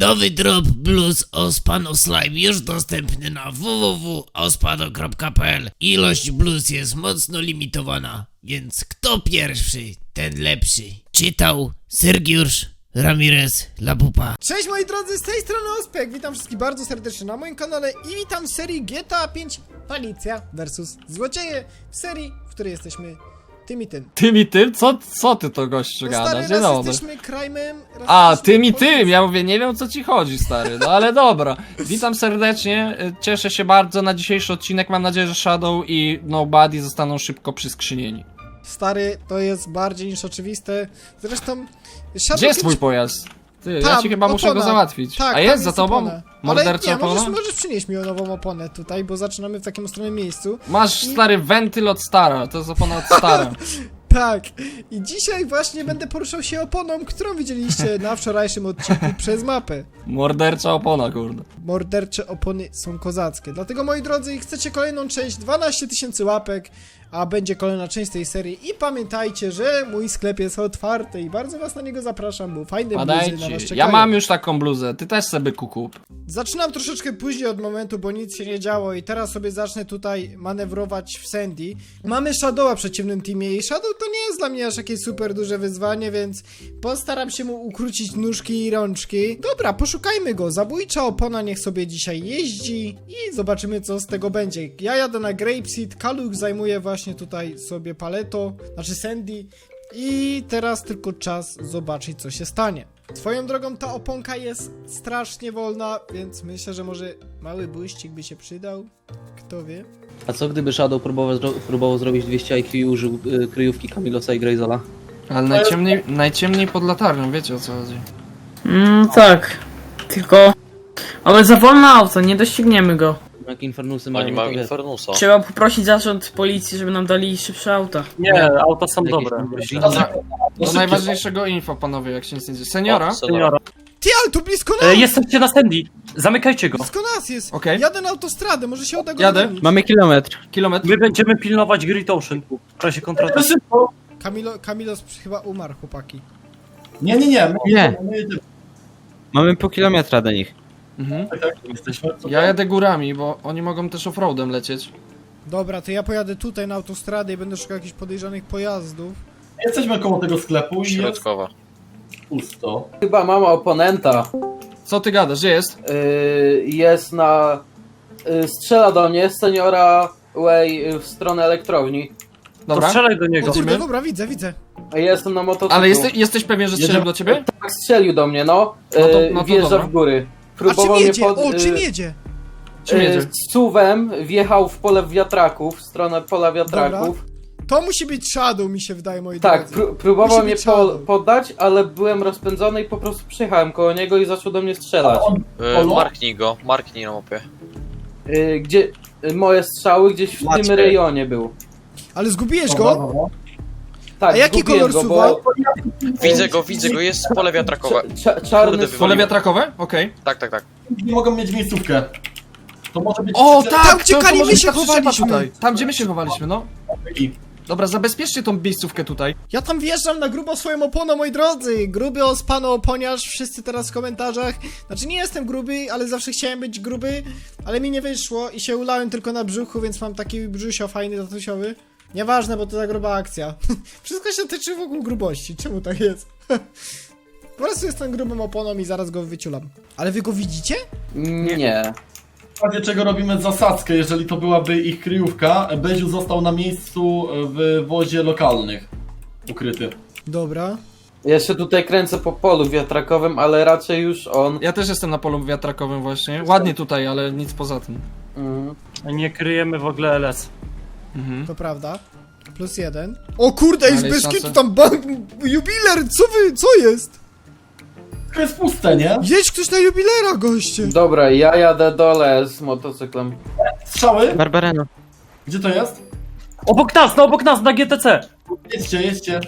Nowy drop blues Ospano Slime już dostępny na www.ospano.pl. Ilość blues jest mocno limitowana, więc kto pierwszy, ten lepszy. Czytał Sergiusz Ramirez Lapupa. Cześć moi drodzy, z tej strony Ospek, witam wszystkich bardzo serdecznie na moim kanale i witam w serii GTA 5 Policja vs Złodzieje, w serii, w której jesteśmy tym i tym. Tym i tym? Co, co ty to gościu No stary, gadasz? Dzień raz dobry. jesteśmy crime'em, raz A, jesteśmy tym i policją. tym! Ja mówię, nie wiem o co ci chodzi, stary. No ale dobra. Witam serdecznie, y, cieszę się bardzo na dzisiejszy odcinek. Mam nadzieję, że Shadow i Nobody zostaną szybko przyskrzynieni. Stary, to jest bardziej niż oczywiste. Zresztą... Shadow Gdzie jest kiedyś- twój pojazd? Ty, ja Tam, ci chyba muszę go opona. załatwić. Tak, A tam jest za tobą? opona. Nie, możesz, opona? możesz przynieść mi nową oponę tutaj, bo zaczynamy w takim ostrym miejscu. Masz stary wentyl od stara, to jest opona od stara. Tak. I dzisiaj właśnie będę poruszał się oponą, którą widzieliście na wczorajszym odcinku przez mapę. Mordercza opona, kurde. Mordercze opony są kozackie. Dlatego moi drodzy, chcecie kolejną część, 12 tysięcy łapek, a będzie kolejna część tej serii. I pamiętajcie, że mój sklep jest otwarty i bardzo was na niego zapraszam, bo fajne bluzy na was Padajcie. czekają. Ja mam już taką bluzę, ty też sobie kukup. Zaczynam troszeczkę później od momentu, bo nic się nie działo i teraz sobie zacznę tutaj manewrować w Sandy. Mamy Shadowa w przeciwnym teamie i Shadow to nie jest dla mnie aż jakieś super duże wyzwanie, więc postaram się mu ukrócić nóżki i rączki. Dobra, poszukajmy go. Zabójcza opona niech sobie dzisiaj jeździ i zobaczymy co z tego będzie. Ja jadę na Grapeseed, Kaluk zajmuje właśnie tutaj sobie paleto, znaczy Sandy. I teraz tylko czas zobaczyć, co się stanie. Swoją drogą ta oponka jest strasznie wolna, więc myślę, że może mały błyścik by się przydał. Kto wie? A co gdyby Shadow próbował, zro próbował zrobić 200 IQ i użył y, kryjówki Camilosa i Grayzola? Ale najciemniej, najciemniej pod latarnią, wiecie o co chodzi. Mm, tak. Tylko mamy za wolne auto, nie dościgniemy go. Jak Infernusy Oni mają, mają to wiesz. Infernusa. Trzeba poprosić zarząd policji, żeby nam dali szybsze auta. Nie, auta są jakieś dobre. tam. Do, do najważniejszego info, panowie, jak się nic nie dzieje. Seniora? O, seniora. Ty, ale tu blisko nas! E, jesteście na Sandy. Zamykajcie go. Blisko nas jest! Okej. Jadę na autostradę, może się uda go Jadę. dogonić. Mamy kilometr. Kilometr? My będziemy pilnować Great Ocean w razie kontrataku. Kamilo, Kamilos chyba umarł, chłopaki. Nie, nie, nie. My, Nie. My Mamy pół kilometra do nich. Mhm. tak, tak, jesteśmy. Ja jadę górami, bo oni mogą też offroadem lecieć. Dobra, to ja pojadę tutaj na autostradę i będę szukał jakichś podejrzanych pojazdów. Jesteśmy koło tego sklepu i jest Środkowa. pusto. Chyba mama oponenta. Co ty gadasz? Gdzie jest? Yy, jest na. Yy, strzela do mnie seniora Way yy, w stronę elektrowni. To Dobra. strzelaj do O niego. kurde, dobra, widzę, widzę. Jestem na motocyklu. Ale jesteś, jesteś pewien, że strzelił do ciebie? Tak, strzelił do mnie, no. No to- Yy, no to wjeżdża dobra. w góry. A Próbował czym mnie jedzie? pod. O, czym yy, jedzie? Czym jedzie? Z suwem wjechał w pole wiatraków, w stronę pola wiatraków. To musi być Shadow, mi się wydaje, moi Tak, drodzy. pró- próbował Musi mnie być po poddać, ale byłem rozpędzony i po prostu przyjechałem koło niego i zaczął do mnie strzelać. Olo? marknij go, marknij na mapie. Gdzie moje strzały gdzieś w tym rejonie był. Ale zgubiłeś go? Tak, A jaki zgubiłem kolor go, suwa? bo Widzę go, widzę go, jest pole wiatrakowe. Cza- czarny Kurde, suw. Pole wiatrakowe? Okej. Tak, tak, tak. Nie mogą mieć miejscówkę. To może być... O, tak! Tam, gdzie to- to Kali, może my być się ta przyczepa chowaliśmy. tutaj. Tam, gdzie my się chowaliśmy, no. Dobra, zabezpieczcie tą miejscówkę tutaj. Ja tam wjeżdżam na grubo swoją oponą, moi drodzy. Gruby ospano oponiarz, wszyscy teraz w komentarzach. Znaczy nie jestem gruby, ale zawsze chciałem być gruby, ale mi nie wyszło i się ulałem tylko na brzuchu, więc mam taki brzusio fajny, tatusiowy. Nieważne, bo to za gruba akcja. Wszystko się tyczy wokół grubości. Czemu tak jest? Po prostu jestem grubą oponą i zaraz go wyciulam. Ale wy go widzicie? Nie. W razie czego robimy zasadzkę, jeżeli to byłaby ich kryjówka. Beziu został na miejscu w wozie lokalnych. Ukryty. Dobra. Jeszcze tutaj kręcę po polu wiatrakowym, ale raczej już on. Ja też jestem na polu wiatrakowym właśnie. Ładnie tutaj, ale nic poza tym. Mm. Nie kryjemy w ogóle LS. Mhm. To prawda. Plus jeden. O kurde, jest Ale bez jest kitu szansa. tam bank... Jubiler, co wy, co jest? To jest puste, nie? Jedź ktoś na jubilera, goście. Dobra, ja jadę dole z motocyklem. Strzały? Barbareno. Gdzie to jest? Obok nas, no obok nas na GTC. Jedźcie, jedźcie.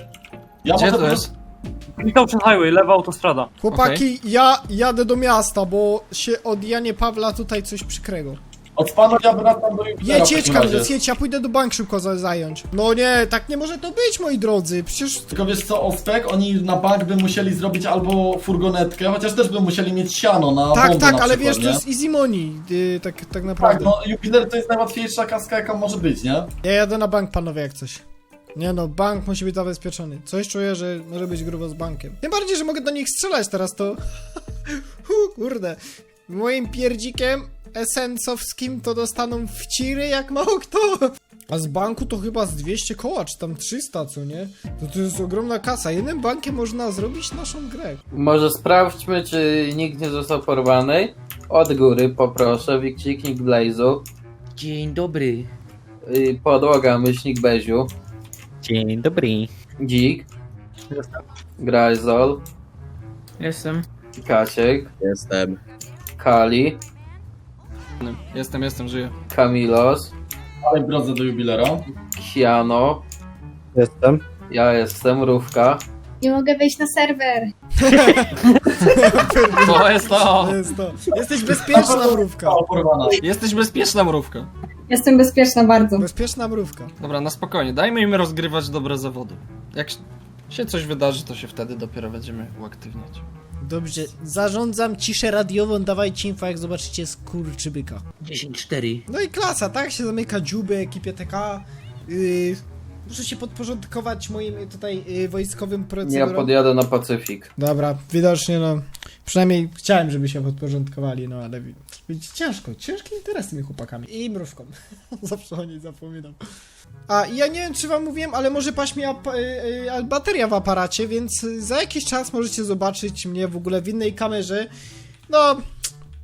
Ja Gdzie to jest? Ocean Highway, lewa autostrada. Chłopaki, ja jadę do miasta, bo się od Janie Pawla tutaj coś przykrego. Ospano, ja wracam do jubilera Jedź, w jedź takim razie. Kamilos, jedź, ja pójdę do bank szybko za- zająć. No nie, tak nie może to być, moi drodzy, przecież... Tylko wiesz co, Ospek, oni na bank by musieli zrobić albo furgonetkę, chociaż też by musieli mieć siano na Tak, bombę tak, na ale przykład, wiesz, nie? to jest easy money, yy, tak, tak Tak, naprawdę. no jubiler to jest najłatwiejsza kaska jaka może być, nie? Ja jadę na bank, panowie, jak coś. Nie no, bank musi być zabezpieczony. Coś czuję, że może być grubo z bankiem. Tym bardziej, że mogę do nich strzelać teraz, to... Hu, kurde. Moim pierdzikiem esencowskim to dostaną w ciry jak mało kto. A z banku to chyba z 200 koła, czy tam 300, co nie? To to jest ogromna kasa. Jednym bankiem można zrobić naszą grę. Może sprawdźmy, czy nikt nie został porwany. Od góry poproszę, wikciknik Blazu. Dzień dobry. Y, Podłoga, myślnik Beziu. Dzień dobry. Dzik. Grajzol. Jestem. Kasiek. Jestem. Kali. Jestem, jestem, żyję. Kamilos. Ale w drodze do jubilera. Kiano. Jestem. Ja jestem, Rówka. Nie mogę wejść na serwer. To jest to! To jest to. Jesteś bezpieczna, mrówka. O, porwana. Jesteś bezpieczna mrówka. Jestem bezpieczna bardzo. Bezpieczna mrówka. Dobra, na spokojnie, dajmy im rozgrywać dobre zawody. Jak się coś wydarzy, to się wtedy dopiero będziemy uaktywniać. Dobrze, zarządzam ciszę radiową, dawajcie info jak zobaczycie skurczybyka. 10-4. No i klasa, tak się zamyka dziuby ekipie TK. Yy, muszę się podporządkować moim tutaj yy, wojskowym Ja procedurom. podjadę na Pacyfik. Dobra, widocznie no, przynajmniej chciałem, żeby się podporządkowali, no ale wi- widzicie, ciężko, ciężkie interesy tymi chłopakami. I mrówką. Zawsze o niej zapominam. A ja nie wiem, czy wam mówiłem, ale może paść mi ap- y, y, bateria w aparacie, więc za jakiś czas możecie zobaczyć mnie w ogóle w innej kamerze. No,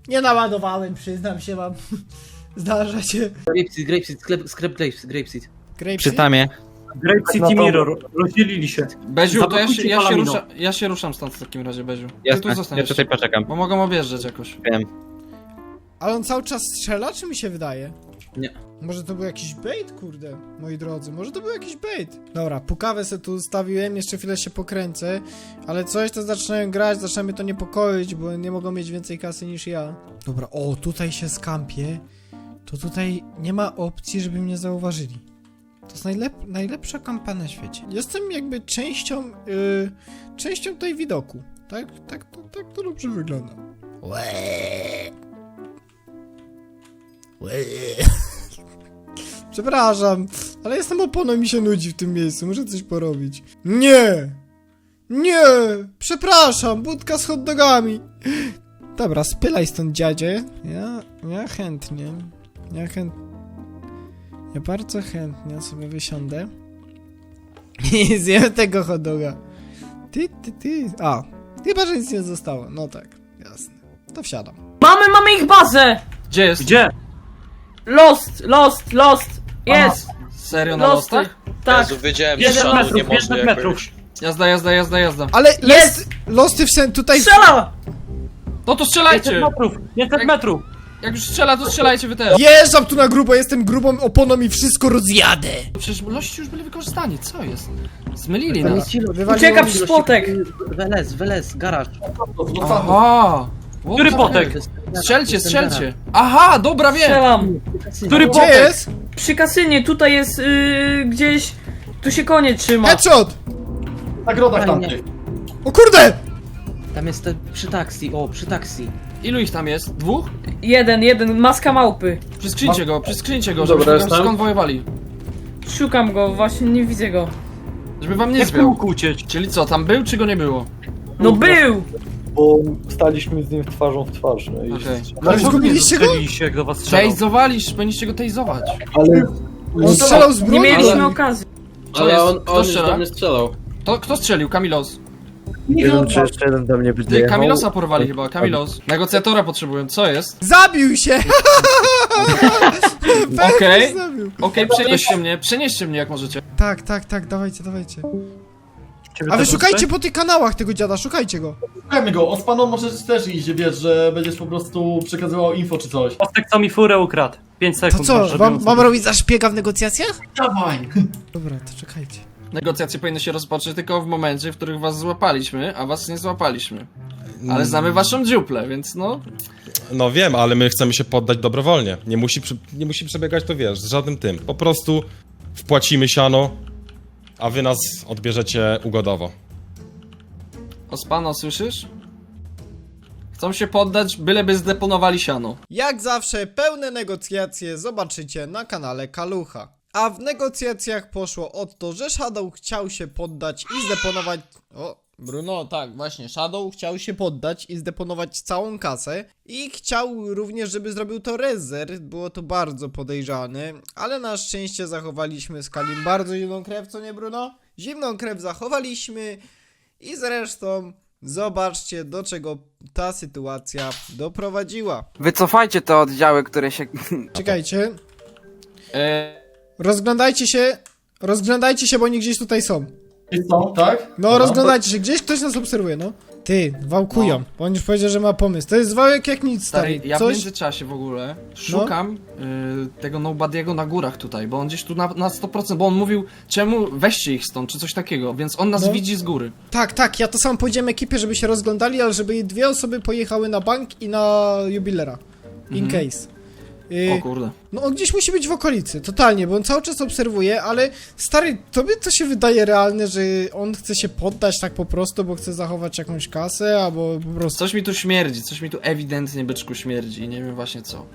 nie naładowałem, przyznam się wam. Zdarza się. Grapeseed, grapeseed, sklep, sklep grapeseed, grapeseed. Grapeseed? tamie. Grape City Mirror, rozdzielili się. Beziu, to ja się, ja, się rusza, ja się ruszam stąd w takim razie, Beziu. Ty Jasne, tu ja zostaniesz. tutaj poczekam. Bo mogą objeżdżać jakoś. Wiem. Ale on cały czas strzela, czy mi się wydaje? Nie. Może to był jakiś bait, kurde, moi drodzy, może to był jakiś bait. Dobra, pukawę sobie tu ustawiłem, jeszcze chwilę się pokręcę, ale coś to zaczynają grać, zaczyna mnie to niepokoić, bo nie mogą mieć więcej kasy niż ja. Dobra, o, tutaj się skampię, to tutaj nie ma opcji, żeby mnie zauważyli. To jest najlep najlepsza kampa na świecie. Jestem jakby częścią, yy, częścią tej widoku. Tak, tak, to, tak to dobrze wygląda. Łe. Przepraszam, ale jestem oponą mi się nudzi w tym miejscu, muszę coś porobić. Nie! Nie! Przepraszam, budka z hot dogami. Dobra, spylaj stąd dziadzie. Ja, ja chętnie. Ja chęt... Ja bardzo chętnie sobie wysiądę. I zjem tego hot doga. Ty, ty, ty. A, chyba, że nic nie zostało. No tak, jasne. To wsiadam. Mamy, mamy ich bazę! Gdzie jest? Gdzie? Lost, lost, lost! Jest! Serio na Losty! lostach? Tak. Jezu, wiedziałem, że 500 Shadow nie metrów, 500 jakoś... metrów. Jazda, jazda, jazda, jazda. Ale Jest! jest! Losty w sen tutaj... Strzela! No to 500 strzelajcie! metrów, 500 metrów. Jak już strzela, to strzelajcie wy też. Jeżdżam tu na grubo, jestem grubą oponą i wszystko rozjadę. Przecież lości już byli wykorzystani, co jest? Zmylili nas. Wywaliło Ucieka mi- przy spotek! Weles, weles, garaż. Aha! Który potek? heck? Strzelcie, strzelcie! Aha, dobra, wiem! Strzelam! Który Gdzie potek? jest? Przy kasynie, tutaj jest yy, gdzieś... Tu się koniec trzyma. Headshot! W nagrodach tamtych. O kurde! Tam jest te, przy taksi, o, przy taksi. Ilu ich tam jest? Dwóch? Jeden, jeden, maska małpy. Przyskrzyjcie go, przyskrzyjcie go, Dobra, żebyśmy go jestem. skonwojowali. Szukam go, właśnie nie widzę go. Żeby wam nie Jak uciec? Czyli co, tam był czy go nie było? No był! Bo staliśmy z nim twarzą w twarz, no i... Okej. Ale zgubiliście go? Strzeliliście, jak do was strzelał. Powinniście go tejzować. Ale On strzelał z Nie broni? mieliśmy okazji. Ale jest? on, Kto on już strzela? do mnie strzelał. To kto strzelił? Kamilos. nie wiem, czy jeszcze jeden do mnie Ty, dojechał. Kamilosa porwali chyba, Kamilos. Negocjatora potrzebuję, co jest? Zabił się! Okej. zabił. Okej, przenieście mnie, przenieście mnie jak możecie. Tak, tak, tak, dawajcie, dawajcie. Ciebie A wy też szukajcie po tych kanałach tego dziada, szukajcie go. Szukajmy go, Ospano możesz też iść, wiesz, że będziesz po prostu przekazywał info czy coś. Pasek co mi furę ukradł. 5 To sekund. co, żeby mam, ją mam robić za szpiega w negocjacjach? Dawaj! Dobra, to czekajcie. Negocjacje powinny się rozpocząć tylko w momencie, w których was złapaliśmy, a was nie złapaliśmy. Ale znamy waszą dziuplę, więc no... No wiem, ale my chcemy się poddać dobrowolnie. Nie musi, przy- nie musi przebiegać to, wiesz, z żadnym tym. Po prostu wpłacimy siano, a wy nas odbierzecie ugodowo. Ospano, słyszysz? Chcą się poddać, byleby zdeponowali siano. Jak zawsze, pełne negocjacje zobaczycie na kanale Kalucha. A w negocjacjach poszło o to, że Shadow chciał się poddać i zdeponować. O, Bruno, tak, właśnie. Shadow chciał się poddać i zdeponować całą kasę. I chciał również, żeby zrobił to Rezer. Było to bardzo podejrzane, ale na szczęście zachowaliśmy z Kalim bardzo zimną krew, co nie, Bruno? Zimną krew zachowaliśmy. I zresztą zobaczcie, do czego ta sytuacja doprowadziła. Wycofajcie te oddziały, które się... Czekajcie, Eee, rozglądajcie się, rozglądajcie się, bo oni gdzieś tutaj są. I są, tak? No, Dobra. rozglądajcie się, gdzieś ktoś nas obserwuje, no. Ty, wałkują, bo on już powiedział, że ma pomysł. To jest wałek jak nic, stary, stary. ja w Coś... międzyczasie w ogóle szukam y, tego Nobadiego na górach tutaj, bo on gdzieś tu na, na 100%, bo on mówił, czemu weźcie ich stąd, czy coś takiego, więc on nas No. widzi z góry. Tak, tak, ja to sam powiedziałem ekipie, żeby się rozglądali, ale żeby dwie osoby pojechały na bank i na jubilera. In Mhm. case. Y, O kurde. No on gdzieś musi być w okolicy, totalnie, bo on cały czas obserwuje, ale stary, tobie to się wydaje realne, że on chce się poddać tak po prostu, bo chce zachować jakąś kasę, albo po prostu... Coś mi tu śmierdzi, coś mi tu ewidentnie byczku śmierdzi i nie wiem właśnie co.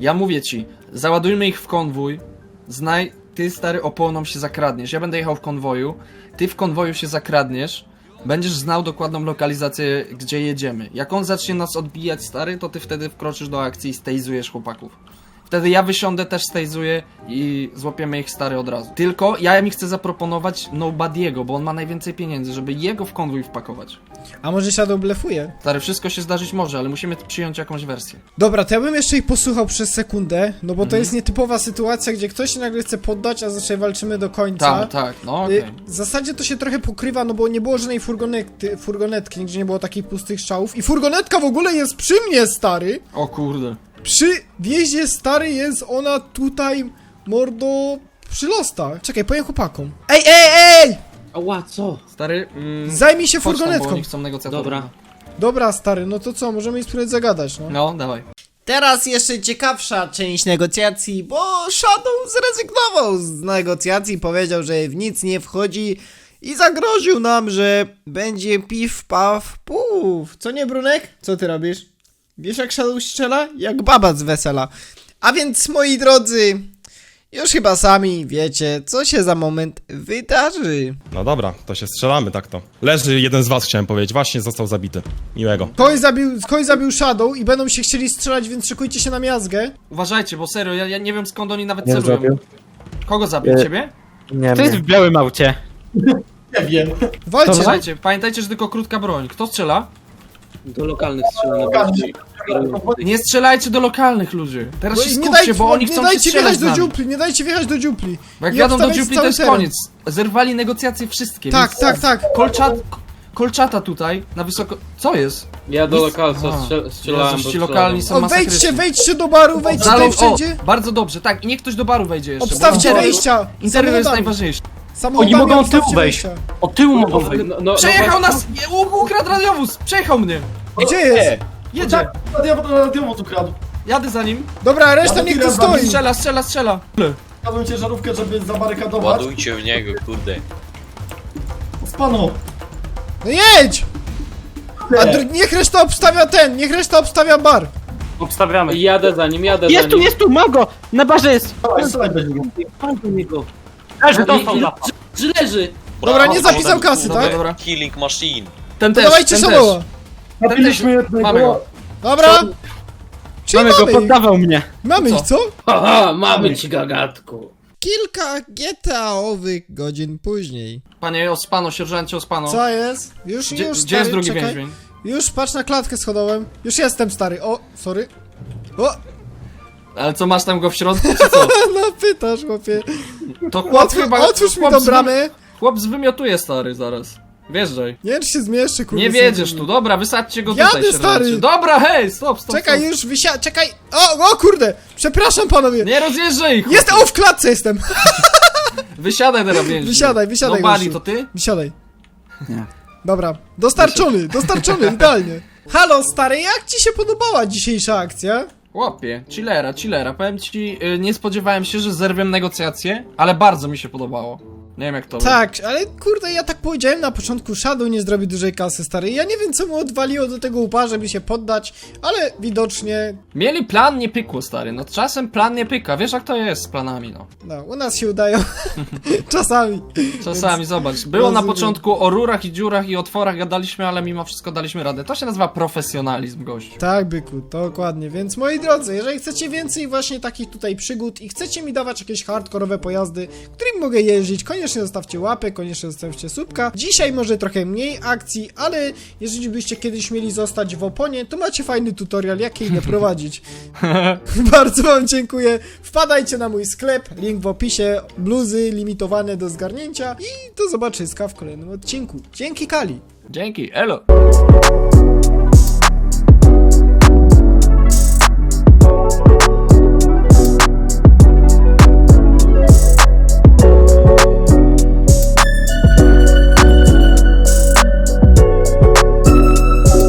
Ja mówię ci, załadujmy ich w konwój, znaj, ty stary oponą się zakradniesz, ja będę jechał w konwoju, ty w konwoju się zakradniesz, będziesz znał dokładną lokalizację, gdzie jedziemy. Jak on zacznie nas odbijać stary, to ty wtedy wkroczysz do akcji i stejzujesz chłopaków. Wtedy ja wysiądę, też stejzuję i złapiemy ich stary od razu. Tylko ja mi chcę zaproponować Nobadiego, bo on ma najwięcej pieniędzy, żeby jego w konwój wpakować. A może Shadow blefuje? Stary, wszystko się zdarzyć może, ale musimy przyjąć jakąś wersję. Dobra, to ja bym jeszcze ich posłuchał przez sekundę, no bo to Mhm. jest nietypowa sytuacja, gdzie ktoś się nagle chce poddać, a zazwyczaj walczymy do końca. Tak, tak, no Y, okej. W zasadzie to się trochę pokrywa, no bo nie było żadnej furgonety, furgonetki, nigdzie nie było takich pustych strzałów. I furgonetka w ogóle jest przy mnie, stary! O kurde. Przy wjeździe, stary, jest ona tutaj, mordo, przy lostach. Czekaj, powiem chłopakom. Ej, ej, ej! Ała, co? Stary, mm, Zajmij się chodź tam, bo furgonetką. oni chcą. Dobra. Dobra, stary, no to co, możemy ich spróbować zagadać, no. No, dawaj. Teraz jeszcze ciekawsza część negocjacji, bo Shadow zrezygnował z negocjacji, powiedział, że w nic nie wchodzi i zagroził nam, że będzie piw, paw, puf. Co nie, Brunek? Co ty robisz? Wiesz jak Shadow strzela? Jak baba z wesela. A więc, moi drodzy, już chyba sami wiecie, co się za moment wydarzy. No dobra, to się strzelamy tak to. Leży jeden z was, chciałem powiedzieć, właśnie został zabity. Miłego. Kogoś zabił, kogoś zabił Shadow i będą się chcieli strzelać, więc szykujcie się na miazgę. Uważajcie, bo serio, ja, ja nie wiem skąd oni nawet Nie celują. zrobił. Kogo zabił? Nie. Ciebie? Nie, To jest nie. w białym aucie. Nie wiem. Walcie! Pamiętajcie, że tylko krótka broń. Kto strzela? Do lokalnych strzelam na gości. Nie strzelajcie do lokalnych ludzi. Teraz się No nie, skupcie, dajcie, bo oni nie chcą się dajcie strzelać wjechać do dziupli, nie dajcie wjechać do dziupli. Bo jak I jadą do obstawiać dziupli, to cały jest teren. koniec. Zerwali negocjacje wszystkie. Tak, więc tak, tak. Kolczat, kolczata tutaj, na wysoko... Co jest? Ja do lokalca strzel- strzelałem. Jezus, bo ci lokalni strzelam. są O, wejdźcie, masakryczni. wejdźcie do baru, wejdźcie Zalą, tutaj o, wszędzie. bardzo dobrze, tak, i niech ktoś do baru wejdzie jeszcze. bo Obstawcie interior- wejścia. Interior jest Samochodami. najważniejszy. Samochodami Oni mogą od tyłu wejść. wejścia. Od tyłu mogą wyjść. No, no, no, Przejechał właśnie- nas! Je- u- Ukradł radiowóz! Przejechał mnie! Gdzie jest? Jedzie! Radiowóz ukradł. Jadę za nim. Dobra, reszta niech tu stoi. Strzela, strzela, strzela. Ukradłem ciężarówkę, żeby zabarykadować. Ładujcie w niego, kurde. Z panu. No jedź! A dr- niech reszta obstawia ten, niech reszta obstawia bar. Obstawiamy. Jadę za nim, jadę Jest za tu, nim. jest tu, ma go! Na barze jest! Dawaj, strzelaj do niego. Pan do niego. Leży, dostał za. Że leży! Dobra, nie zapisał kasy, Dobra, tak? dobra. Killing machine. Ten To też, dawajcie ten też. Ten też. Mamy go. Dobra. Czyli Mamy go, mamy ich. poddawał mnie. Mamy ich, co? Haha, mamy ci gagatku. Kilka GTA-owych godzin później. Panie Ospano, sierżancie Ospano. Co jest? Już, Gdzie, już, gdzie jest stary, drugi czekaj. więźnień? Już, patrz na klatkę schodową. Już jestem, stary. O, sorry. O, Ale co, masz tam go w środku, czy co? no pytasz, chłopie. To chłop Otw chyba... otwórz mi chłop tą zwy- bramę. Chłop zwymiotuje, stary, zaraz. Wjeżdżaj. Nie wiem, czy się zmieszczy, kurde. Nie wiedziesz tu, dobra, wysadźcie go Jadę, tutaj, sierżancie. stary. Dobra, hej, stop, stop, Czekaj, stop. już wysia... Czekaj. O, o kurde. Przepraszam, panowie. Nie rozjeżdżaj ich! Jest, o, w klatce jestem. Wysiadaj teraz więźniu. Wysiadaj, wysiadaj, No Bali, gościu. to ty? Wysiadaj. Dobra, dostarczony, dostarczony, idealnie. Halo, stary, jak ci się podobała dzisiejsza akcja? Łopie, chillera, chillera. Powiem ci, y, nie spodziewałem się, że zerwiemy negocjacje, ale bardzo mi się podobało. Nie wiem jak to Tak, ale kurde, ja tak powiedziałem na początku, Shadow nie zrobi dużej kasy, stary. Ja nie wiem, co mu odwaliło do tego upa, żeby się poddać, ale widocznie, Mieli plan, nie pykło, stary. No czasem plan nie pyka. Wiesz jak to jest z planami, no. no, u nas się udają czasami. Czasami, zobacz. Było na rozumiem. początku o rurach i dziurach i otworach gadaliśmy, ale mimo wszystko daliśmy radę. To się nazywa profesjonalizm, gościu. Tak, byku, dokładnie. Więc moi drodzy, jeżeli chcecie więcej właśnie takich tutaj przygód i chcecie mi dawać jakieś hardkorowe pojazdy, którymi mogę jeździć, koniecznie zostawcie łapę, koniecznie zostawcie subka. Dzisiaj może trochę mniej akcji, ale jeżeli byście kiedyś mieli zostać w oponie, to macie fajny tutorial, jak jej nie prowadzić. Bardzo wam dziękuję. Wpadajcie na mój sklep, link w opisie, bluzy limitowane do zgarnięcia i do zobaczyska w kolejnym odcinku. Dzięki Kali! Dzięki, elo.